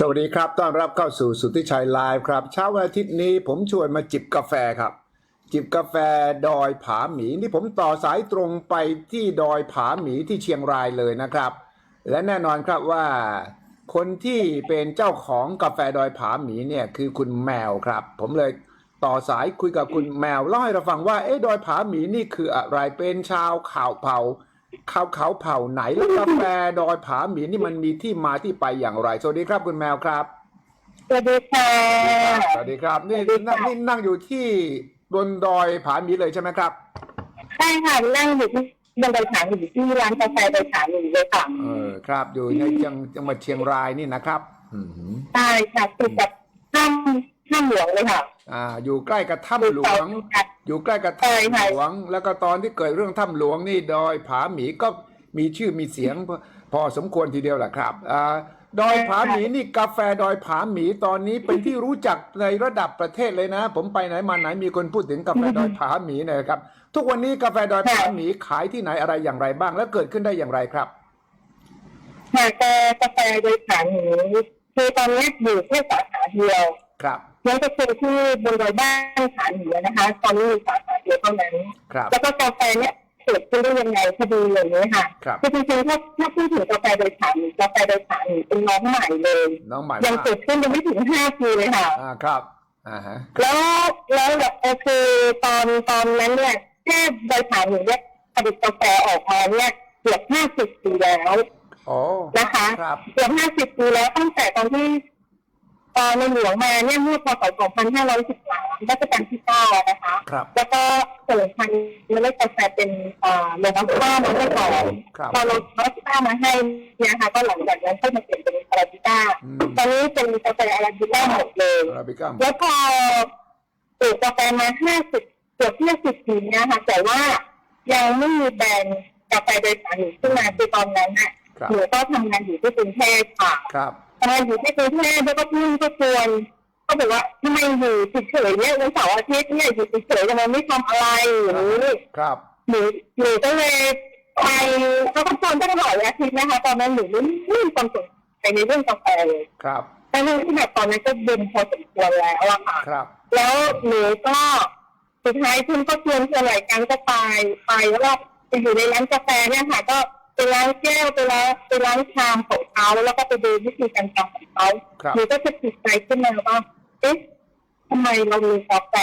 สวัสดีครับ ต้อนรับเข้าสู่สุทธิชัยไลฟ์ครับ เช้าวันอาทิตย์นี้ผมชวนมาจิบกาแฟครับ จิบกาแฟดอยผาหมีนี่ผมต่อสายตรงไปที่ดอยผาหมีที่เชียงรายเลยนะครับ และแน่นอนครับว่า คนที่เป็นเจ้าของกาแฟดอยผาหมีเนี่ยคือคุณแมวครับ ผมเลยต่อสายคุยกับคุณแมวเล่าให้เราฟังว่าเอ๊ะดอยผาหมีนี่คืออะไรเป็นชาวข่าวเผ่าเขาเขาเผ่าไหนแล้วกาแฟดอยผาหมีนี่มันมีที่มาที่ไปอย่างไร สวัสดีครับคุณแมวครับ สวัสดีค่ะ สวัสดีครับ นี่นั่งนี่นั่งอยู่ที่บนดอยผาหมีเลยใช่ไหมครับ ใช่ค่ะ นั่งอยู่ที่บนใบถางอยู่ที่ร้านกาแฟใบถางอยู่เลยค่ะ เออ ครับ อยู่ในจังจังหวัดเชียงรายนี่นะครับอืมใช่ค่ะติดกับถ้ำถ้ำหลวงเลยค่ะ อ่า อยู่ใกล้กับถ้ำหลวง อยู่ใกล้กับใช่ถ้ำค่ะหลวง แล้วก็ตอนที่เกิดเรื่องถ้ำหลวงนี่ดอยผาหมีก็มีชื่อมีเสียงพอพอสมควรทีเดียวแหละครับอ่าดอยผาหมีนี่กาแฟดอยผาหมีตอนนี้เป็นที่รู้จักในระดับประเทศเลยนะ ผมไปไหนมาไหนมีคนพูดถึงกาแฟดอยผาหมีเนยครับ ทุกวันนี้กาแฟดอยผาหมีขายที่ไหนอะไรอย่างไรบ้าง แล้วเกิดขึ้นได้อย่างไรครับค่ะแต่กาแฟโดยฐานหนูคือตอนนี้อยู่แค่สาขาเดียวครับ นั่นก็คือที่บนดอยบ้านฐานหนูนะคะ ตอนนี้มีสาขาเดียวเท่านั้น ครับ แล้วก็กาแฟเนี่ยเกิดขึ้นได้ยังไงคดีอย่างนี้ค่ะครับ คือจริงๆถ้าถ้าพูดถึงกาแฟโดยฐานหนูกาแฟโดยฐานหนูเป็นน้องใหม่เลย น้องใหม่ยังมากเกิดขึ้นยังไม่ถึงห้าปีเลยค่ะ อ่าครับอ่าฮะ แล้วแล้วแบบเออคือตอนตอนนั้นเนี่ยแค่ใบถานหนูเนี่ยผลิตกาแฟออกมาเนี่ยเกือบห้าสิบปีแล้วโอ้นะคะ ครับ เกือบห้าสิบปีแล้วตั้งแต่ตอนที่ตอน ในหลวงมาเนี่ยเมื่อพศ2513รัชกาลที่เก้าอะนะคะ ครับแล้วก็เสริมพันธุ์เมล็ดกาแฟเป็นเอ่อโลบัสต้ามาให้ก่อนครับพอโลบัสต้ามาให้เนี่ยค่ะก็หลังจากนั้นก็มาเปลี่ยนเป็นอาราบิก้าตอนนี้เป็นกาแฟอาราบิก้าหมดเลยอาราบิก้าแล้วพอปลูกกาแฟมาห้าสิบเกือบห้าสิบปีนะคะแต่ว่ายังไม่มีแบรนด์กาแฟโดยสารหนูขึ้นมาคือตอนนั้นน่ะหนูก็ทำงานอยู่ที่กรุงเทพค่ะครับ ทำงานอยู่ที่กรุงเทพแล้วก็เพื่อนก็ชวนก็บอกว่าทำไมอยู่เฉยๆเนี่ยวันเสาร์อาทิตย์เนี่ยอยู่เฉยๆทำไมไม่ทำอะไรอย่างนี้ครับหนูหนูก็เลยไปเขาก็ชวนตั้งหลายอาทิตย์นะคะตอนนั้นหนูไม่ไม่มีความสนใจในเรื่องกาแฟเลยครับทั้งที่แบบตอนนั้นก็เดินพอสมควรแล้วอะค่ะครับ แล้วหนูก็สุดท้ายคุณก็ชวนชวนหลายครั้งก็ไปไปแล้วก็ไปอยู่ในร้านกาแฟเนี่ยค่ะก็ ไปล้างแก้วไปล้างไปล้างชามของเขาแล้วก็ไปดูวิธีการทำของเขาครับ หนูก็จะติดใจขึ้นมาว่าเอ๊ะทำไมเรามีกาแฟ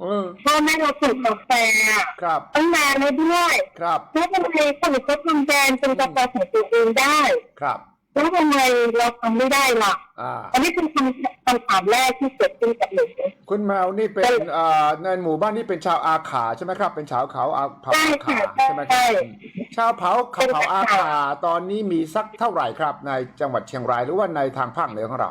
เออพ่อแม่เราปลูกกาแฟอะครับตั้งนานแล้วด้วยครับแล้วทำไมคนอื่นเขาทำแบรนด์เป็นกาแฟของตัวเองได้ ครับ แล้วทำไมเราทำไม่ได้ล่ะ อ่า อันนี้คือคำคำถามแรกที่เกิดขึ้นกับหนู คุณแมวนี่เป็นเอ่อในหมู่บ้านนี่เป็นชาวอาขาใช่ไหมครับ เป็นชาวเขาอาเผ่าใช่อาค่ะขาใช่ไหมคใช่รับชาวเผ่าเขาเป็นเผ่าอาค่ะขาตอนนี้มีสักเท่าไหร่ครับ ในจังหวัดเชียงรายหรือว่าในทางภาคเหนือของเรา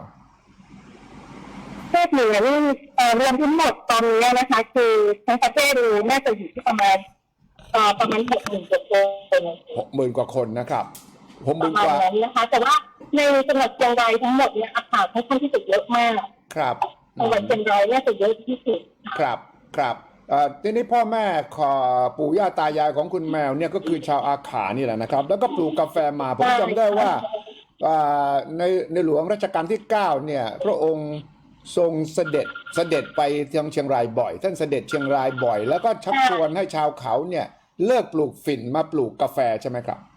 เพศเหนือนี่เอ่อรวมทั้งหมดตอนนี้นะคะ คือทั้งประเทศเลยน่าจะอยู่ที่ประมาณเอ่อประมาณหกหมื่นกว่าคน หกหมื่นกว่าคนนะครับ หกหปมื่ระนมากณว่านั้นนะคะ แต่ว่าในจังหวัดเชียงรายทั้งหมดเนี่ยอาคารค่อนข้างที่จะเยอะมากครับอืจังหวัดมเชียงรายเนี่ยจะเยอะที่สุดครับครับเอ่อทีนี้พ่อแม่ขอปู่ย่าตายายของคุณแมวเนี่ยก็คือชาวอาขานี่แหละนะครับ แล้วก็ปลูกกาแฟมาผมจำได้ว่า อ่าในในหลวงรัชกาลที่ 9 เนี่ย พระองค์ทรงเสด็จเสด็จไปทางเชียงรายบ่อย ท่านเสด็จเชียงรายบ่อย แล้วก็ชักชวนให้ชาวเขาเนี่ย เลิกปลูกฝิ่นมาปลูกกาแฟใช่ไหมครับใ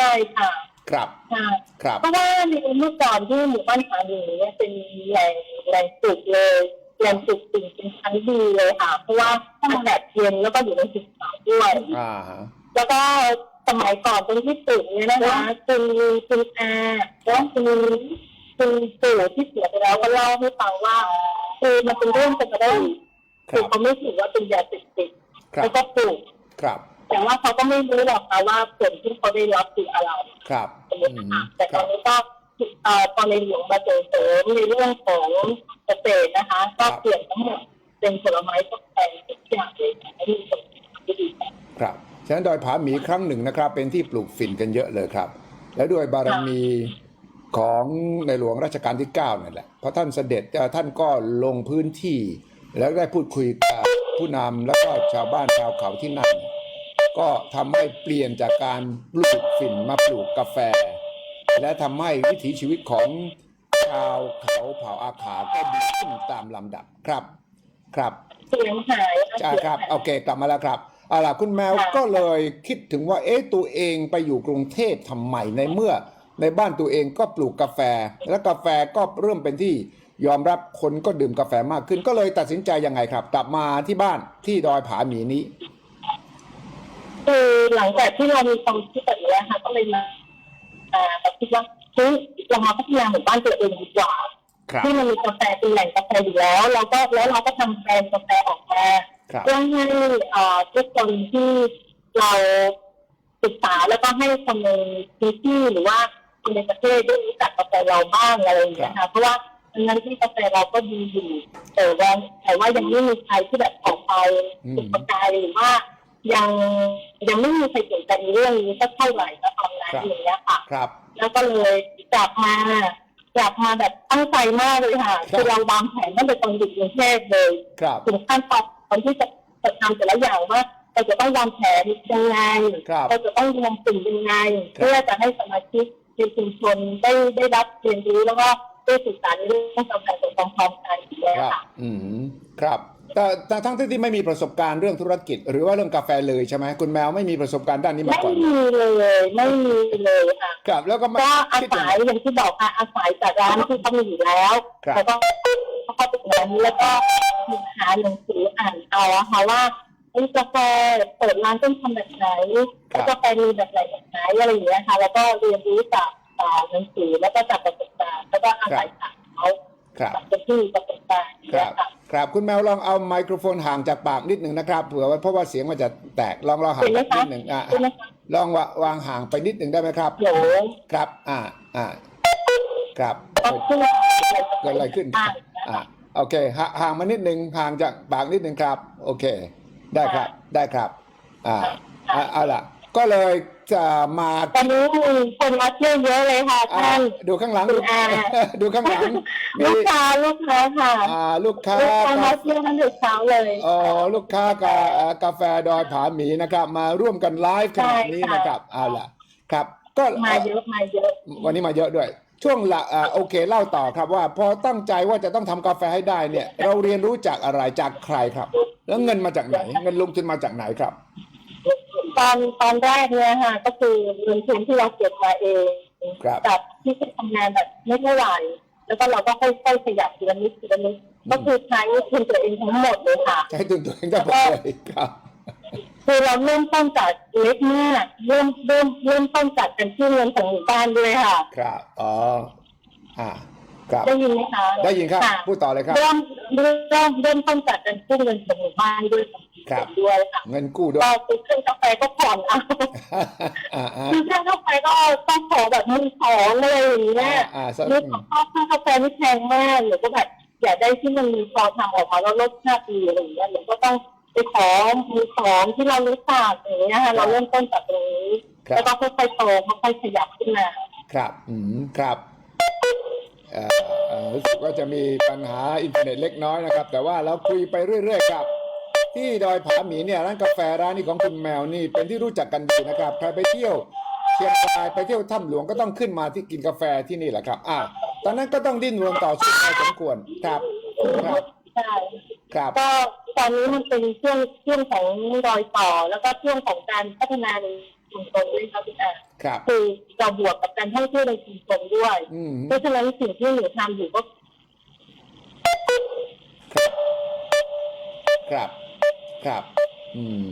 ช่ค่ะครับค่ะครับเพราะว่าในเมื่อก่อนที่หมู่บ้านผาหนีเนี่ยเป็นแหล่งแหล่งปลูกเลยแหล่งปลูกสิ่งเป็นชั้นดีเลยค่ะ เพราะว่าอากาศเย็นแล้วก็อยู่ในทิศเหนือด้วยอ่าฮะแล้วก็สมัยก่อนตรงที่ปลูกเนี่ยนะคะคุณคุณอาแล้วคุณคุณปู่ที่เสียไปแล้วก็เล่าให้ฟังว่าคือมันเป็นเรื่องปกติคคืรัอบเขาไม่ถือว่าเป็นยาเสพติดครับแล้วก็ปลูกครับ แต่ว่าเขาก็ไม่รู้หรอกค่ะว่าผลที่เขาได้รับคืออะไรครับสมมอืติมนะคะแต่คตอรันบนี้ก็เอ่อตอนในหลวงมาเสริมเสริมในเรื่องของเกษตรนะคะ ก็เปลี่ยนทั้งหมดเป็นผลไม้ทดแทนทุกอย่างเลยค่ะให้มีผลที่ดีค่ะครับฉะนั้นดอยผาหมีครั้งหนึ่งนะครับ เป็นที่ปลูกฝิ่นกันเยอะเลยครับ และด้วยบารมีของในหลวงรัชกาลที่9นั่นแหละเพราะท่านเสด็จเอ่อท่านก็ลงพื้นที่ แล้วได้พูดคุยกับผู้นำแล้วก็ชาวบ้านชาวเขาที่นั่น ก็ทำให้เปลี่ยนจากการปลูกฝิ่นมาปลูกกาแฟ และทำให้วิถีชีวิตของชาวเขาเผ่าอาขาก็ดีขึ้นตามลำดับครับครับเสียงหายะใช่ครับเสียงหายโอเคกลับมาแล้วครับเอาล่ะคุณแมวค่ะก็เลยคิดถึงว่าเอ๊ะตัวเองไปอยู่กรุงเทพทำไมในเมื่อ ในบ้านตัวเองก็ปลูกกาแฟ และกาแฟก็เริ่มเป็นที่ยอมรับคนก็ดื่มกาแฟมากขึ้น ก็เลยตัดสินใจยังไงครับ กลับมาที่บ้านที่ดอยผาหมีนี้ คือหลังจากที่เรามีความคิดแบบนี้ค่ะ ก็เลยมาอ่าแบบคิดว่าเฮ้ยเรามาพัฒนาหมู่บ้านตัวเองดีกว่าครับที่มันมีกาแฟเป็นแหล่งกาแฟอยู่แล้วเราก็แล้วเราก็ทำแบรนด์กาแฟออกมาครับเพื่อให้เอ่อทุกคนที่เราศึกษาแล้วก็ให้คนในพื้นที่หรือว่าคนในประเทศได้รู้จักกาแฟเราบ้างอะไรอย่างเงี้ยค่ะเพราะว่าอันนั้นที่กาแฟเราก็ดีอยู่แต่ว่าแต่ว่ายังไม่มีใครที่แบบออกไปอืมจุดประกายหรือว่า ยังยังไม่มีใครสนใจในเรื่องนี้สักเท่าไหร่นะตอนนั้นอย่างเงี้ยค่ะ ครับ แล้วก็เลยกลับมากลับมาแบบตั้งใจมากเลยค่ะครับคือเราวางแผนตั้งแต่ตอนอยู่กรุงเทพเลยครับถึงขั้นตอนที่จะจะทำแต่ละอย่างว่าเราจะต้องวางแผนยังไงครับเราจะต้องรวมกลุ่มยังไงครับเพื่อจะให้สมาชิกในชุมชนได้ได้รับเรียนรู้แล้วก็ได้ศึกษาในเรื่องกาแฟตรงพร้อมๆกันอย่างเงี้ยครับค่ะอืมครับ แต่แต่ทั้งที่ไม่มีประสบการณ์เรื่องธุรกิจ หรือว่าเรื่องกาแฟเลยใช่ไหมคุณแมวไม่มีประสบการณ์ด้านนี้มาไม่ก่อนมีเลยไม่มีเลยค่ะครับแล้วก็มาก็อาคิดศัยอย่างที่บอกค่ะอาศัยจากร้านที่เขามีอยู่แล้วครับแล้วก็เข้าไปตรงนั้นแล้วก็หาหนังสืออ่านเอาอะค่ะว่าไอ้กาแฟเปิดร้านต้องทำแบบไหนแล้วกาแฟมีแบบไหนแบบไหนอะไรอย่างเงี้ยค่ะ แล้วก็เรียนรู้จากอ่าหนังสือแล้วก็จากประสบการณ์แล้วก็อาศัยจากเขา ครับจากคนที่มีประสบการณ์อย่างครัเงี้บยค่ะครับคุณแมวลองเอาไมโครโฟนห่างจากปากนิดหนึ่งนะครับเผื่อว่าเพราะว่าเสียงมันจะแตกลองลองห่างเห็นไหมคะนิดหนึ่งอะใช่ไหมคะลองวะวางห่างไปนิดหนึ่งได้ไหมครับเดี๋ยวครับ อ่าอ่าครับต้องขึ้นเกิดอะไรขึ้นอ่าอ่าโอเคห่าห่างมานิดหนึ่งห่างจากปากนิดหนึ่งครับ โอเค ได้ครับได้ครับ อ่าอ่าเอาล่ะ ก็เลย จะมาตอนนี้มีคนมาเที่ยวเยอะเลยค่ะอ่าท่านดูข้างหลังคุณอาดูข้างหลังมีลูกค้าลูกค้าค่ะอ่าลูกค้าลูกค้าคมารับเที่ยวตั้งแต่เช้าเลยอ๋อลูกค้ากากาแฟดอยผาหมีนะครับ มาร่วมกันไลฟ์ขนาดนี้นะครับเอาล่ะครับ ก็มาเยอะมาเยอะ วันนี้มาเยอะด้วยช่วงละอ่าโอเคเล่าต่อครับว่า พอตั้งใจว่าจะต้องทำกาแฟให้ได้เนี่ย เราเรียนรู้จากอะไรจากใครครับ แล้วเงินมาจากไหน เงินลงทุนมาจากไหนครับ ตอนตอนแรกเนี่ยค่ะ ก็คือเงินทุนที่เราเก็บมาเองครับ กับที่จะทำงานแบบไม่เท่าไหร่แล้วก็เราก็ค่อยๆขยับทีละนิดทีละนิดก็คือใช้ทุนตัวเองทั้งหมดเลยค่ะ ใช้ทุนตัวเองทั้งหมดเลยครับ คือเราเริ่มต้นจากเล็กมากเริ่มเริ่มเริ่มต้นจากกันที่เงินของหมู่บ้านด้วยค่ะ ครับ อ๋อ อ่า ครับ ได้ยินไหมคะได้ยินครับะพูดต่อเลยครับ เริ่มเริ่มเริ่มเริ่มต้นจากการกู้เงินของหมู่บ้านด้วยครับ ด้วยค่ะเงินกู้ด้วยก็ซื้อเครื่องกาแฟก็ผ่อนเอาอ่าอ่าซื้อเครื่องกาแฟก็ต้องขอแบบมือสองอะไรอย่างเงี้ย อ่าสักมือสองก็เครื่องกาแฟไม่แพงมากหรือก็แบบอยากได้ที่มันมีพอทำออกมาแล้วรสชาติดีอะไรอย่างเงี้ยหรือก็ต้องไปขอมือสองที่เรารู้จักอย่างเงี้ยค่ะเราเริ่มต้นจากตรงนี้ครัแล้วบก็ค่อยๆโตค่อยๆขยับขึ้นมา ครับ อืม ครับเอ่อเอ่อ รู้สึกว่าจะมีปัญหาอินเทอร์เน็ตเล็กน้อยนะครับ แต่ว่าเราคุยไปเรื่อยๆครับ ที่ดอยผาหมีเนี่ยร้านกาแฟร้านนี้ของคุณแมวนี่เป็นที่รู้จักกันดีนะครับใครไปเที่ยวเชียงรายไปเที่ยวถ้ำหลวงก็ต้องขึ้นมาที่กินกาแฟที่นี่แหละครับ อ่าตอนนั้นก็ต้องดิ้นรนต่อสู้พอสมควรครับครับใช่ครับก็ตอนนี้มันเป็นช่วงช่วงของรอยต่อแล้วก็ช่วงของการพัฒนา ชุมชนด้วยครับพี่อาครับ คือเราบวกกับการท่องเที่ยวในชุมชนด้วย อืมเพราะฉะนั้นสิ่งที่หนูทำอยู่ก็ครับ ครับ อืม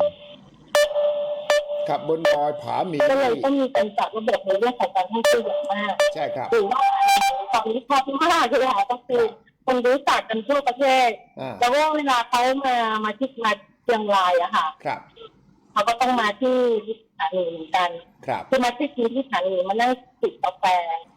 ครับบนดอยผาหมีก็เลยต้องมีการจัดระบบในเรื่องของการท่องเที่ยวอย่างมากใช่ครับหรือว่าตอนนี้ชอบมากเลยค่ะก็คือคนรู้จักกันทั่วประเทศ อ่าแล้วก็เวลาเขามามาที่มาเชียงรายอะค่ะ ครับ เขาก็ต้องมาที่ที่สถานีเหมือนกันครับ คือมาที่ที่สถานีมานั่งจิบกาแฟ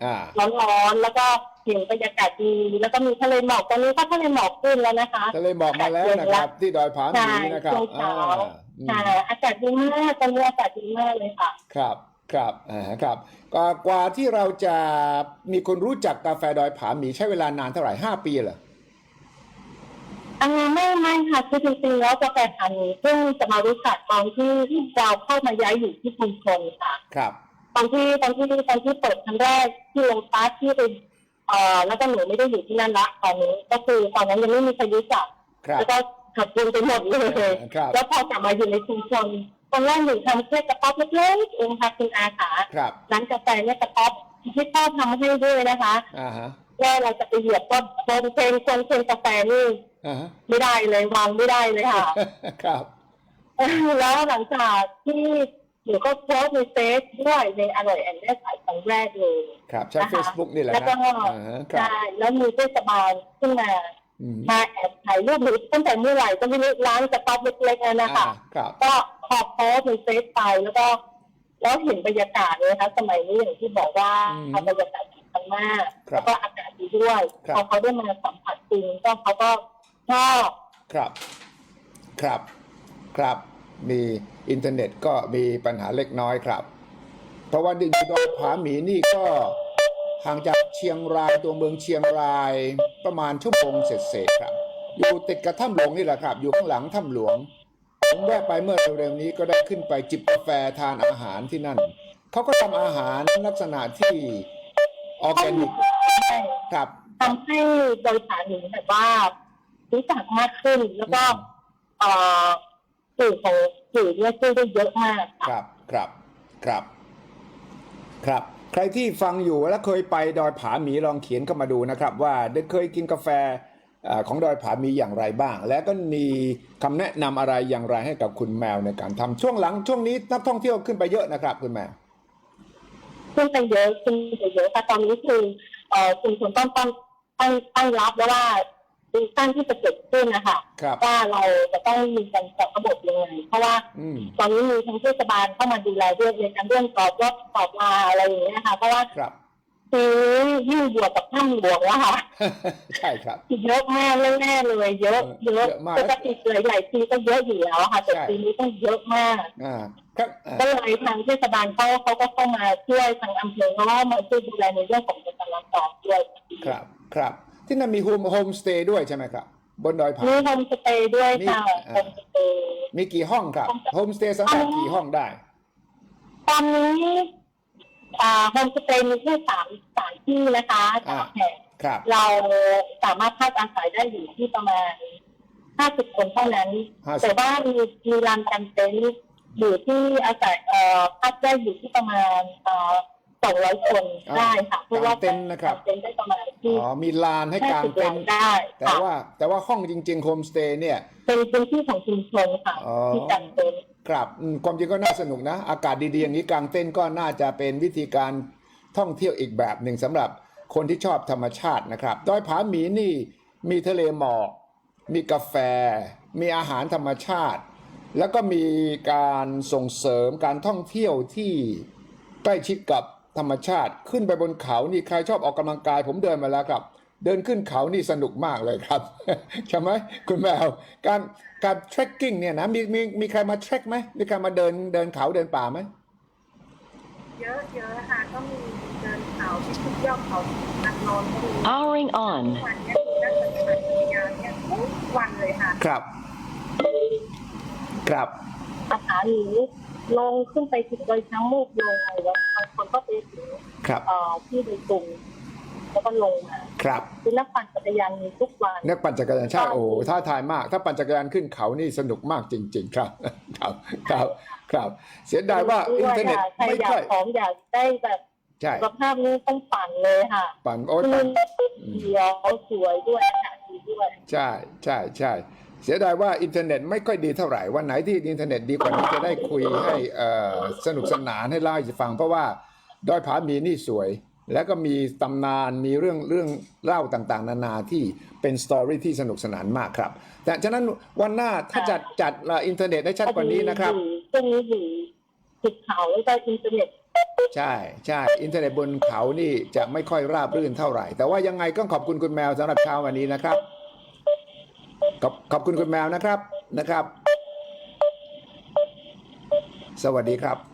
อ่า ร้อนๆแล้วก็เห็นบรรยากาศดีแล้วก็มีทะเลหมอกตอนนี้ก็ทะเลหมอกขึ้นแล้วนะคะ ทะเลหมอกมาแล้วนะครับ ที่ดอยผาหมีนะครับใช่ช่วงเช้าอ่าอืมค่ะอากาศดีมากตอนนี้อากาศดีมากเลยค่ะ ครับครับอ่าครับกว่ากว่าที่เราจะมีคนรู้จักกาแฟดอยผาหมีใช้เวลานานเท่าไหร่ห้าปีเหรอ อันนี้ไม่ไม่ค่ะคือจริงๆแล้วกาแฟพันธุ์นี้เพิ่งจะมารู้จักตอนที่ที่เราเข้ามาย้ายอยู่ที่ชุมชนค่ะ ครับ ตอนที่ตอนที่ตอนที่เปิดครั้งแรกที่โลตัสที่เป็นเอ่อแล้วก็หนูไม่ได้อยู่ที่นั่นละตอนนี้ก็คือตอนนั้นยังไม่มีใครรู้จักครับ แล้วก็ขับวนไปหมดเลย ครับ แล้วพอกลับมาอยู่ในชุมชนตอนแรกหนูทำแค่กระต๊อบเล็กๆเองค่ะคุณอาขาครับ ร้านกาแฟเนี่ยกระต๊อบที่พ่อทำให้ด้วยนะคะ อ่าฮะ ว่าเราจะไปเหยียบก็โดนเพลงคนเพลงกาแฟนี่ อ่าฮะไม่ได้เลยวางไม่ได้เลยค่ะ ครับ แล้วหลังจากที่หนูก็โพสต์ในเฟซด้วยในอร่อยแอนด์แม่สายครั้งแรกเลยครับใช้นะคะ Facebook นี่แหละแล้วนะก็อ่าฮะครับ ใช่แล้วมีเทศบาลขึ้นมา อืมมาแอบถ่ายรูปหนูตั้งแต่เมื่อไหร่ก็ไม่รู้ร้านกระต๊อบเล็กๆนั่นนะคะ อ่าครับ ก็ขอโพสต์ในเฟซไปแล้วก็แล้วเห็นบรรยากาศเลยนะคะสมัยนี้อย่างที่บอกว่าอืมเอาบรรยากาศสำคัญมากครับแล้วก็อากาศดีด้วยครับ พอเขาได้มาสัมผัสจริงก็เขาก็ ชอบครับ ครับ ครับ มีอินเทอร์เน็ตก็มีปัญหาเล็กน้อยครับ เพราะว่าดิจิดอยผาหมีนี่ก็ห่างจากเชียงรายตัวเมืองเชียงรายประมาณชั่วโมงเศษๆครับ อยู่ติดกับถ้ำหลวงนี่แหละครับ อยู่ข้างหลังถ้ำหลวง ผมแวะไปเมื่อเร็วๆนี้ก็ได้ขึ้นไปจิบกาแฟทานอาหารที่นั่น เขาก็ทำอาหารลักษณะที่ออร์แกนิกครับทำให้โดยสารหนูแบบว่า รู้จักมากขึ้น แล้วก็เอ่อสื่อของสื่อเนี่ยช่วยได้เยอะมากคค่ะ รับครับครับ ครับ ใครที่ฟังอยู่และเคยไปดอยผาหมีลองเขียนเข้ามาดูนะครับ ว่าได้เคยกินกาแฟเอ่อของดอยผาหมีอย่างไรบ้าง และก็มีคำแนะนำอะไรอย่างไรให้กับคุณแมวในการทำช่วงหลังช่วงนี้นักท่องเที่ยวขึ้นไปเยอะนะครับ คุณแมว ขึ้นไปเยอะขึ้นไปเยอะค่ะตอนนี้คือเอ่อคุณควรต้องตั้งตั้งตั้งรับแล้วว่า ซีซั่นที่จะเกิดขึ้นนะคะครับ ว่าเราจะต้องมีการจัดระบบยังไงเพราะว่าอืม ตอนนี้มีทั้งเทศบาลเข้ามาดูแลด้วยในการเรื่องตอบรถตอบมาอะไรอย่างเงี้ยค่ะเพราะว่าครับ ซื้อยิ่งบวกกับถ้ำหลวงแล้วค่ะใช่ครับ เยอะมากแน่ๆเลย เยอะเออเยอะเยอะมาก ปกติหลายๆปีก็เยอะอยู่แล้วค่ะแต่ใช่ปีนี้ต้องเยอะมาก อ่าครับอ่าก็เลยทางเทศบาลเขาเขาก็เข้ามาช่วยทางอำเภอเขาก็มาช่วยดูแลในเรื่องของการจราจรด้วย ครับ ครับ ที่นั่นมีโฮมโฮมสเตย์ด้วยใช่ไหมครับ บนดอยผามีโฮมสเตย์ด้วยค่ะมีโฮมสเตย์มีกี่ห้องครับโฮมสเตย์สำหรับกี่ห้องได้ ตอนนี้อ่าโฮมสเตย์มีแค่สามสามที่นะคะสามแห่งครับเราสามารถพักอาศัยได้อยู่ที่ประมาณห้าสิบคนเท่านั้น50แต่ว่ามีมีลานกันเต็นท์อยู่ที่อาศัยเอ่อพักได้อยู่ที่ประมาณเอ่อ สองร้อยคนได้ค่ะเพราะว่ากางเต็นท์นะครับกางเต็นท์ได้ประมาณที่ อ๋อมีลานให้กาง50เต็หลันงท์ได้แต่ค่ะว่าแต่ว่าห้องจริงๆโฮมสเตย์เนี่ย เป็นพื้นที่ของชุมชนค่ะ อ๋อ ที่จัดเต็นท์ครับอืมความจริงก็น่าสนุกนะ อากาศดีๆอย่างนี้กางเต็นท์ก็น่าจะเป็นวิธีการท่องเที่ยวอีกแบบหนึ่งสำหรับคนที่ชอบธรรมชาตินะครับดอยผาหมีนี่มีทะเลหมอก มีกาแฟ มีอาหารธรรมชาติ แล้วก็มีการส่งเสริมการท่องเที่ยวที่ใกล้ชิดกับ ธรรมชาติขึ้นไปบนเขานี่ใครชอบออกกำลังกาย ผมเดินมาแล้วครับ เดินขึ้นเขานี่สนุกมากเลยครับใช่ไหมคุณแมวการการ trekking เนี่ยนะมีมีมีใครมา trek ไหมมีใครมาเดินเดินเขาเดินป่าไหมเยอะเยอะค่ะก็มีเดินเขาที่ทุกยอดเขานักนอนก็มี Powering on. วันนี้นักปฏิบัติงานเนี่ยทุกวันเลยค่ะ ครับ ครับอาหารหรือ ลงขึ้นไปถึงโดยทั้งมูกลงแล้วบางคนก็ไปถึงครับเอ่อที่โดยตรงแล้วก็ลงมาครับคือนักปั่นจักรยานมีทุกวัน นักปั่นจักรยานใช่โอ้โหท้าทายมาก ถ้าปั่นจักรยานขึ้นเขานี่สนุกมากจริง ๆ ครับ ครับครับครับ เสียดายว่าอินเทอร์เน็ตใครไม่อยาค่กอยผอมอยากได้แบบใช่สุขภาพนี้ต้องปั่นเลยค่ะปั่นโอ้ยคืปั่อนเขียวสวยด้วยอากาศดีด้วย ใช่ใช่ใช่ เสียดายว่าอินเทอร์เน็ตไม่ค่อยดีเท่าไหร่ วันไหนที่อินเทอร์เน็ตดีกว่านี้จะได้คุยให้เอ่อสนุกสนานให้เล่าให้ฟัง เพราะว่าดอยผาหมีนี่สวย แล้วก็มีตำนานมีเรื่องเรื่องเล่าต่างๆ นานาที่เป็นสตอรี่ที่สนุกสนานมากครับ แต่ฉะนั้นวันหน้าถ้าจัดจัดอินเทอร์เน็ตได้ชัดกว่านี้นะครับอยู่ช่วงนี้อยู่ติดเขาแล้วก็อินเทอร์เน็ตใช่ใช่อินเทอร์เน็ตบนเขานี่จะไม่ค่อยราบรื่นเท่าไหร่ แต่ว่ายังไงก็ขอบคุณคุณแมวสำหรับเช้าวันนี้นะครับ ขอบขอบคุณคุณแมวนะครับนะครับ สวัสดีครับ